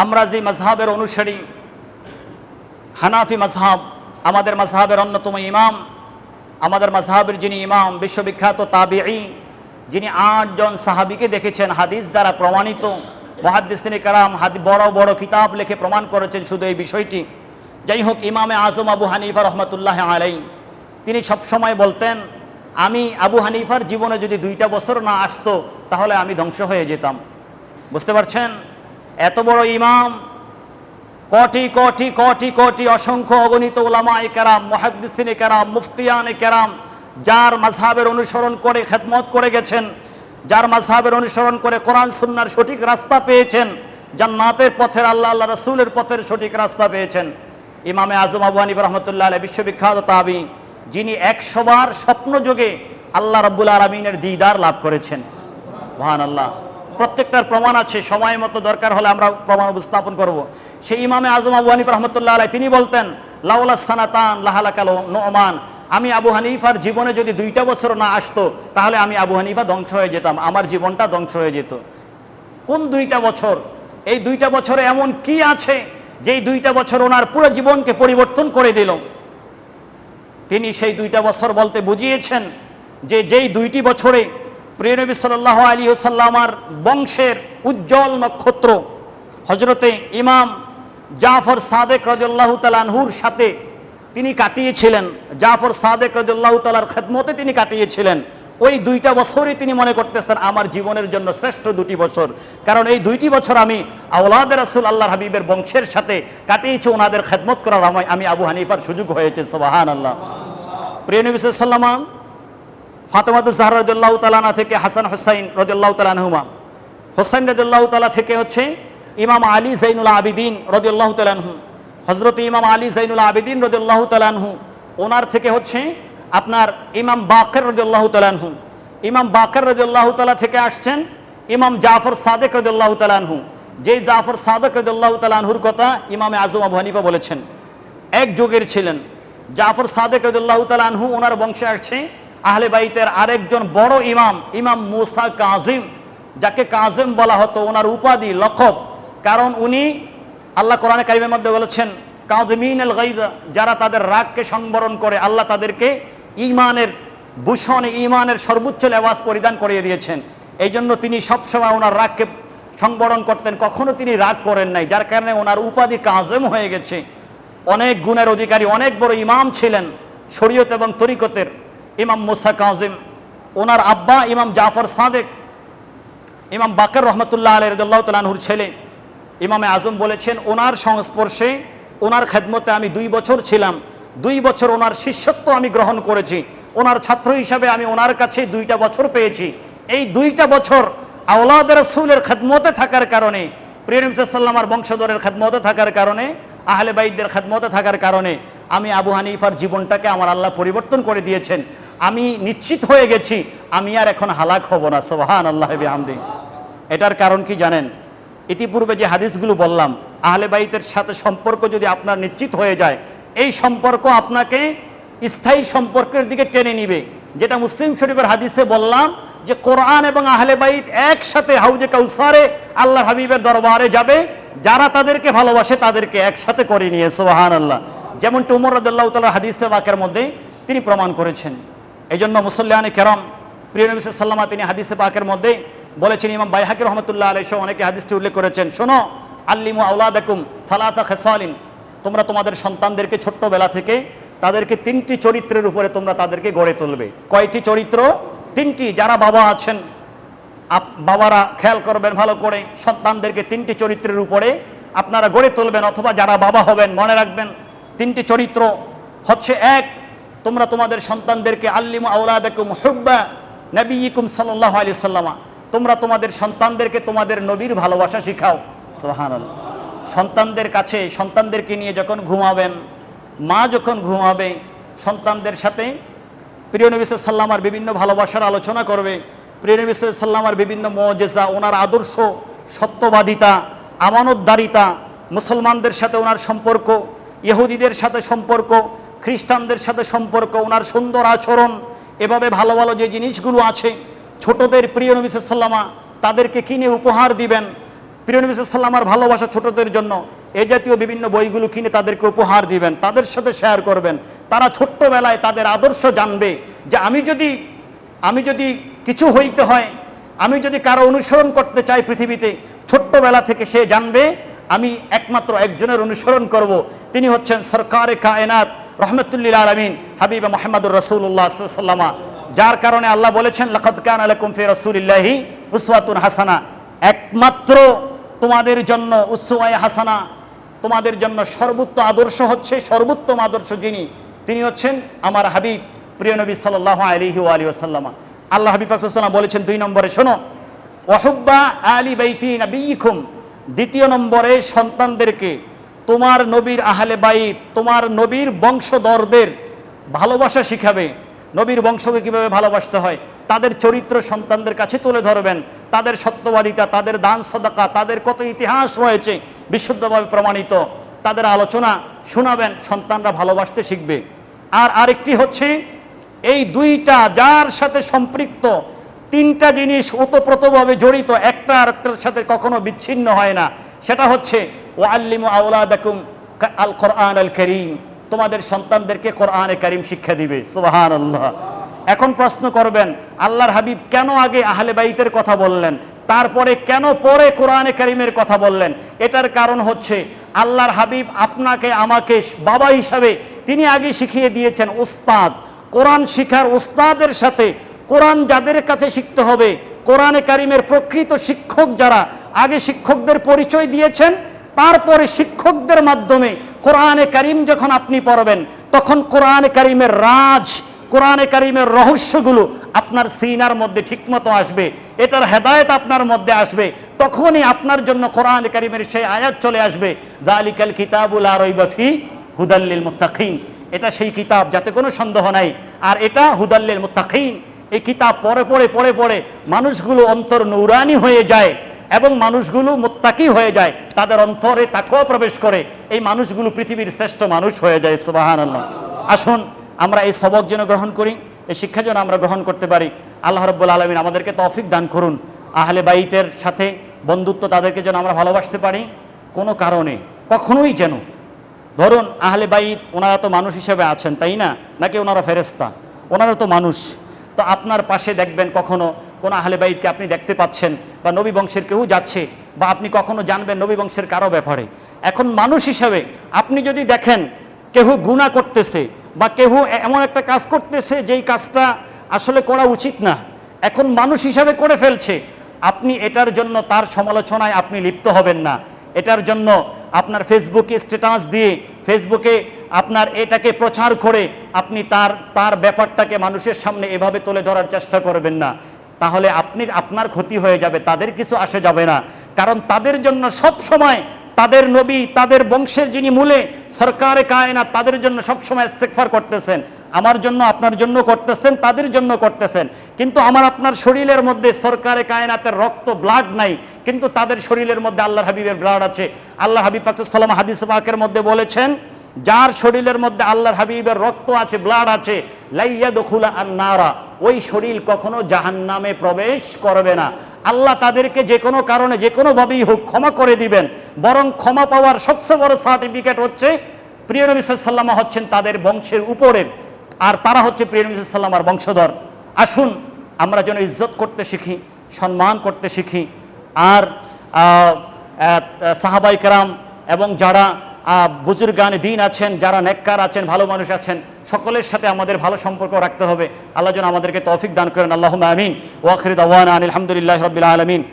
আমরা যে mazhaবের অনুসারী, হানাফি mazhab আমাদের mazhaবের অন্যতম ইমাম, আমাদের mazhaবের যিনি ইমাম, বিশ্ববিখ্যাত তাবিঈ, যিনি আটজন সাহাবিকে দেখেছেন, হাদিস দ্বারা প্রমাণিত, মহাদ্দিসিনী কারাম হাদি, বড় বড় কিতাব লিখে প্রমাণ করেছেন শুধু এই বিষয়টি। যাই হোক, ইমামে আজম আবু হানিফা রহমতুল্লাহ আলাই তিনি সবসময় বলতেন, আমি আবু হানিফার জীবনে যদি দুইটা বছর না আসতো, তাহলে আমি ধ্বংস হয়ে যেতাম। বুঝতে পারছেন? এত বড় ইমাম, কোটি কোটি কোটি কোটি অসংখ্য অগণিত ওলামাই কেরাম, মহাদ্দিসিনে কেরাম, মুফতিয়ানে কেরাম, যার মাঝহাবের অনুসরণ করে খেদমত করে গেছেন, যার মাঝহাবের অনুসরণ করে কোরআন সুন্নার সঠিক রাস্তা পেয়েছেন, জান্নাতের পথের আল্লাহ আল্লাহ রসুলের পথের সঠিক রাস্তা পেয়েছেন। ইমামে আজম আবু হানিফ রহমতুল্লাহ আলাই বিশ্ববিখ্যাত তাবি, যিনি একশোবার স্বপ্ন যোগে আল্লাহ রব্বুল আলমিনের দিদার লাভ করেছেন। মহান আল্লাহ প্রত্যেকটার প্রমাণ আছে, সময় মতো দরকার হলে আমরা প্রমাণ উপস্থাপন করব। সেই ইমামে আজম আবু হানিফ রহমতুল্লাহ আলাই তিনি বলতেন, লাউলা সানাতান লাহালাকালো নোমান। আমি আবু হানিফার জীবনে যদি দুইটা বছর না আসতো, তাহলে আমি আবু হানিফা ধ্বংস হয়ে যেতাম, আমার জীবনটা ধ্বংস হয়ে যেত। কোন দুইটা বছর? এই দুইটা বছরে এমন কি আছে যেই দুইটা বছর ওনার পুরো জীবনকে পরিবর্তন করে দিল? তিনি সেই দুইটা বছর বলতে বুঝিয়েছেন যে যেই দুইটি বছরে প্রিয় নবী সাল্লাহ আলী সাল্লামার বংশের উজ্জ্বল নক্ষত্র হজরতে ইমাম জাফর সাদেক রজল্লাহ তালানহুর সাথে তিনি কাটিয়েছিলেন। জাফর সাদেক রজল্লাহ তালার খেদমতে তিনি কাটিয়েছিলেন। ওই দুইটা বছরই তিনি মনে করতেছেন, আমার জীবনের জন্য শ্রেষ্ঠ দুটি বছর। কারণ এই দুইটি বছর আমি আওলাদ রাসুল আল্লাহ হাবিবের বংশের সাথে কাটিয়েছি, ওনাদের খেদমত করার আমায় আমি আবু হানিফার সুযোগ হয়েছে। সোবাহান আল্লাহ প্রিয় নবী সাল্লামা ফাতেমাদুল জাহর রদুল্লাহ তালানা থেকে হাসান হোসাইন রদুল্লাহ তালানহুমা হোসাইন রদুল্লাহ তালা থেকে হচ্ছে ইমাম আলী জাইনুল আবিদিন রদুল্লাহ তালানহু হজরত ইমাম আলী জাইনুল আবিদিন রদুল্লাহ তালানহু ওনার থেকে হচ্ছে আপনার ইমাম বাকের রদুল্লাহ তালানহু ইমাম বাকের রদুল্লাহ তালা থেকে আসছেন ইমাম জাফর সাদেক রদুল্লাহ তালানহু যেই জাফর সাদেক রদুল্লাহ তালানহুর কথা ইমামে আজম আবু হানিফা বলেছেন এক যুগের ছিলেন জাফর সাদেক রদুল্লাহ তালানহু ওনার বংশে আসছে আহলে বাইতের আরেকজন বড় ইমাম ইমাম মুসা কাজিম, যাকে কাজিম বলা হতো, ওনার উপাধি লকব কারণ উনি আল্লাহ কোরআনে কারিমের মধ্যে বলেছেন কাজমিন আল গাইদা যারা তাদের রাগকে সংবরণ করে, আল্লাহ তাদেরকে ইমানের ভূষণ ইমানের সর্বোচ্চ লেবাস পরিধান করিয়ে দিয়েছেন। এই জন্য তিনি সবসময় ওনার রাগকে সংবরণ করতেন। কখনো তিনি রাগ করেন নাই, যার কারণে ওনার উপাধি কাজেম হয়ে গেছে। অনেক গুণের অধিকারী, অনেক বড় ইমাম ছিলেন, শরীয়ত এবং তরিকতের। ইমাম মুসা কাজিম, ওনার আব্বা ইমাম জাফর সাদেক, ইমাম বাকর রহমতুল্লাহ আলী রদুল্লাহ তালাহুর ছেলে। ইমামে আজম বলেছেন, ওনার সংস্পর্শে, ওনার খেদমতে আমি দুই বছর ছিলাম। দুই বছর ওনার শিষ্যত্ব আমি গ্রহণ করেছি। ওনার ছাত্র হিসাবে আমি ওনার কাছে দুইটা বছর পেয়েছি। এই দুইটা বছর আওলাদ রসুলের খেদমতে থাকার কারণে প্রিয়ম সাল্লামার বংশধরের খেদমতে থাকার কারণে, আহলে বাইদের খেদমতে থাকার কারণে, আমি আবু হানিফার জীবনটাকে আমার আল্লাহ পরিবর্তন করে দিয়েছেন। আমি নিশ্চিত হয়ে গেছি, আমি আর এখন হালাক হব না সোহান আল্লাহ হামদি এটার কারণ কি জানেন? ইতিপূর্বে যে হাদিসগুলো বললাম, আহলে বাইতের সাথে সম্পর্ক যদি আপনার নিশ্চিত হয়ে যায়, এই সম্পর্ক আপনাকে স্থায়ী সম্পর্কের দিকে টেনে নিবে। যেটা মুসলিম শরীফের হাদিসে বললাম যে, কোরআন এবং আহলে বাইত একসাথে হাউজে কাউসারে আল্লাহ হাবিবের দরবারে যাবে, যারা তাদেরকে ভালোবাসে তাদেরকে একসাথে করে নিয়ে সোহান আল্লাহ যেমন টুমর রদুল্লাহ তালার হাদিসে, বাকের মধ্যে তিনি প্রমাণ করেছেন। এই জন্য মুসল্লাহানি কেরম, প্রিয় নবী সাল্লামা তিনি হাদিসে পাকের মধ্যে বলেছেন, ইমাম বাইহাকির রহমতুল্লাহ আলাই অনেকে হাদিসটি উল্লেখ করেছেন, শোনো, আল্লিমু আউলাদাকুম সালাতা খেসালিন। তোমরা তোমাদের সন্তানদেরকে ছোট্টবেলা থেকে তাদেরকে তিনটি চরিত্রের উপরে তোমরা তাদেরকে গড়ে তুলবে। কয়টি চরিত্র? তিনটি। যারা বাবা আছেন বাবারা খেয়াল করবেন ভালো করে, সন্তানদেরকে তিনটি চরিত্রের উপরে আপনারা গড়ে তুলবেন অথবা যারা বাবা হবেন মনে রাখবেন। তিনটি চরিত্র হচ্ছে এক তোমরা তোমাদের সন্তানদেরকে আল্লিম আউলাদাকুম হুব্বা নবীকুম সাল্লাহ আলি সাল্লামা তোমরা তোমাদের সন্তানদেরকে তোমাদের নবীর ভালোবাসা শিখাও। সোহান সন্তানদের কাছে, সন্তানদেরকে নিয়ে যখন ঘুমাবেন, মা যখন ঘুমাবে, সন্তানদের সাথে প্রিয় নবী সাল্লামার বিভিন্ন ভালোবাসার আলোচনা করবে। প্রিয় নবী সাল্লামার বিভিন্ন মজেজা, ওনার আদর্শ, সত্যবাদিতা, আমানতদারিতা, মুসলমানদের সাথে ওনার সম্পর্ক, ইহুদিদের সাথে সম্পর্ক খ্রিস্টানদের সাথে সম্পর্ক, ওনার সুন্দর আচরণ, এভাবে ভালো ভালো যে জিনিসগুলো আছে, ছোটদের প্রিয় নবী সাল্লামা তাদেরকে কিনে উপহার দিবেন? প্রিয় নবী সাল্লামার ভালোবাসা ছোটদের জন্য এ জাতীয় বিভিন্ন বইগুলো কিনে তাদেরকে উপহার দিবেন, তাদের সাথে শেয়ার করবেন। তারা ছোট্টবেলায় তাদের আদর্শ জানবে যে আমি যদি আমি যদি কিছু হইতে হয়, আমি যদি কারও অনুসরণ করতে চাই পৃথিবীতে, ছোট্টবেলা থেকে সে জানবে, আমি একমাত্র একজনের অনুসরণ করব। তিনি হচ্ছেন সরকারে কায়নাত রহমতুল্লিল আলমিন, হাবিব মোহাম্মদুর রসুল্লাহ সাল্লামা যার কারণে আল্লাহ বলেছেন লখত কান আলকুম ফি রসুলিল্লাহি উসওয়াতুন হাসানা। একমাত্র তোমাদের জন্য উসওয়াই হাসানা, তোমাদের জন্য সর্বোত্ত আদর্শ হচ্ছে, সর্বোত্তম আদর্শ যিনি, তিনি হচ্ছেন আমার হাবিব, প্রিয় নবী সাল্লাহ আলিহি আলী ওসাল্লামা আল্লাহ হাবিব পাকসাল্লাম বলেছেন দুই নম্বরে, শোনো ওয়াহুব্বা আলী বাইতি নবীকুম দ্বিতীয় নম্বরে, সন্তানদেরকে তোমার নবীর আহলে বাইত, তোমার নবীর বংশধরদের ভালোবাসা শিখাবে। নবীর বংশকে কীভাবে ভালোবাসতে হয়? তাদের চরিত্র সন্তানদের কাছে তুলে ধরবেন। তাদের সত্যবাদিতা, তাদের দান সদাকা, তাদের কত ইতিহাস রয়েছে বিশুদ্ধভাবে প্রমাণিত। তাদের আলোচনা শোনাবেন, সন্তানরা ভালোবাসতে শিখবে। আর আরেকটি হচ্ছে, এই দুইটা যার সাথে সম্পৃক্ত, তিনটা জিনিস ওতপ্রোতভাবে জড়িত, একটা আরেকটার সাথে কখনো বিচ্ছিন্ন হয় না। সেটা হচ্ছে ও আল্লিমু আউলাদাকুম কা- আল কোরআন আল করিম। তোমাদের সন্তানদেরকে কোরআনে করিম শিক্ষা দিবে। সুবাহান এখন প্রশ্ন করবেন, আল্লাহর হাবিব কেন আগে আহলে বাইতের কথা বললেন? তারপরে কেন পরে কোরআনে করিমের কথা বললেন? এটার কারণ হচ্ছে, আল্লাহর হাবিব আপনাকে, আমাকে বাবা হিসাবে তিনি আগে শিখিয়ে দিয়েছেন, উস্তাদ। কোরআন শিখার উস্তাদের সাথে কোরআন যাদের কাছে শিখতে হবে, কোরআনে কারিমের প্রকৃত শিক্ষক যারা, আগে শিক্ষকদের পরিচয় দিয়েছেন তারপরে শিক্ষকদের মাধ্যমে কোরআনে কারিম যখন আপনি পড়বেন, তখন কোরআনে কারিমের রাজ, কোরআনে কারিমের রহস্যগুলো আপনার সিনার মধ্যে ঠিকমতো আসবে, এটার হেদায়ত আপনার মধ্যে আসবে, তখনই আপনার জন্য কোরআন কারিমের সেই আয়াত চলে আসবে জালিকাল কিতাবুল আরইবাফি হুদাল্লিল মুত্তাকিন। এটা সেই কিতাব, যাতে কোনো সন্দেহ নাই। আর এটা হুদাল্লিল মুত্তাকিন। এই কিতাব পড়ে পড়ে পড়ে পড়ে মানুষগুলো অন্তর নৌরানি হয়ে যায়। এবং মানুষগুলো মুত্তাকি হয়ে যায়, তাদের অন্তরে তাকেও প্রবেশ করে, এই মানুষগুলো পৃথিবীর শ্রেষ্ঠ মানুষ হয়ে যায় সুবাহান আসুন, আমরা এই সবক যেন গ্রহণ করি, এই শিক্ষা যেন আমরা গ্রহণ করতে পারি। আল্লাহ রব্বুল আলমিন আমাদেরকে তৌফিক দান করুন। আহলে বাইতের সাথে বন্ধুত্ব তাদেরকে যেন আমরা ভালোবাসতে পারি, কোনো কারণে, কখনোই যেন। ধরুন, আহলে বাইত ওনারা তো মানুষ হিসেবে আছেন, তাই না? নাকি ওনারা ফেরেস্তা ওনারা তো মানুষ। তো আপনার পাশে দেখবেন কখনো কোনো আহলে বাইতকে আপনি দেখতে পাচ্ছেন বা নবী বংশের কেউ যাচ্ছে বা আপনি কখনো জানবেন নবী বংশের কারও ব্যাপারে। এখন মানুষ হিসাবে আপনি যদি দেখেন কেহ গুণা করতেছে বা কেহ এমন একটা কাজ করতেছে যেই কাজটা আসলে করা উচিত না, এখন মানুষ হিসাবে করে ফেলছে, আপনি এটার জন্য তার সমালোচনায় আপনি লিপ্ত হবেন না। এটার জন্য আপনার ফেসবুকে স্ট্যাটাস দিয়ে, ফেসবুকে আপনার এটাকে প্রচার করে আপনি তার তার ব্যাপারটাকে মানুষের সামনে এভাবে তুলে ধরার চেষ্টা করবেন না। তাহলে আপনি, আপনার ক্ষতি হয়ে যাবে, তাদের কিছু আসে যাবে না। কারণ তাদের জন্য সব সময় তাদের নবী, তাদের বংশের যিনি মূলে, সরকারে কায়না তাদের জন্য সবসময় ইস্তেকফার করতেছেন। আমার জন্য আপনার জন্য করতেছেন, তাদের জন্য করতেছেন। কিন্তু আমার আপনার শরীরের মধ্যে সরকারে কায়নাতের রক্ত ব্লাড নাই। কিন্তু তাদের শরীরের মধ্যে আল্লাহর হাবিবের ব্লাড আছে। আল্লাহ হাবিব পাকিস্তালাম হাদিস পাকের মধ্যে বলেছেন, যার শরীরের মধ্যে আল্লাহর হাবিবের রক্ত আছে ব্লাড আছে লাইয়া দখুলা আন্নারা। ওই শরীর কখনো জাহান্নামে প্রবেশ করবে না। আল্লাহ তাদেরকে যে কোনো কারণে, যে কোনোভাবেই হোক ক্ষমা করে দিবেন। বরং ক্ষমা পাওয়ার সবচেয়ে বড় সার্টিফিকেট হচ্ছে, প্রিয় নবী সাল্লামা হচ্ছেন তাদের বংশের উপরের আর তারা হচ্ছে প্রিয় নবী সাল্লামার বংশধর। আসুন, আমরা যেন ইজ্জত করতে শিখি, সম্মান করতে শিখি। আর সাহাবাই কেরাম এবং যারা বুজুর্গান দিন আছেন, যারা নেককার আছেন, ভালো মানুষ আছেন, সকলের সাথে আমাদের ভালো সম্পর্ক রাখতে হবে। আল্লাহ যেন আমাদেরকে তৌফিক দান করেন। আল্লাহ আমিন। ওয়াখরিদ আওয়ান আলহামদুলিল্লাহ রবিল আলমিন।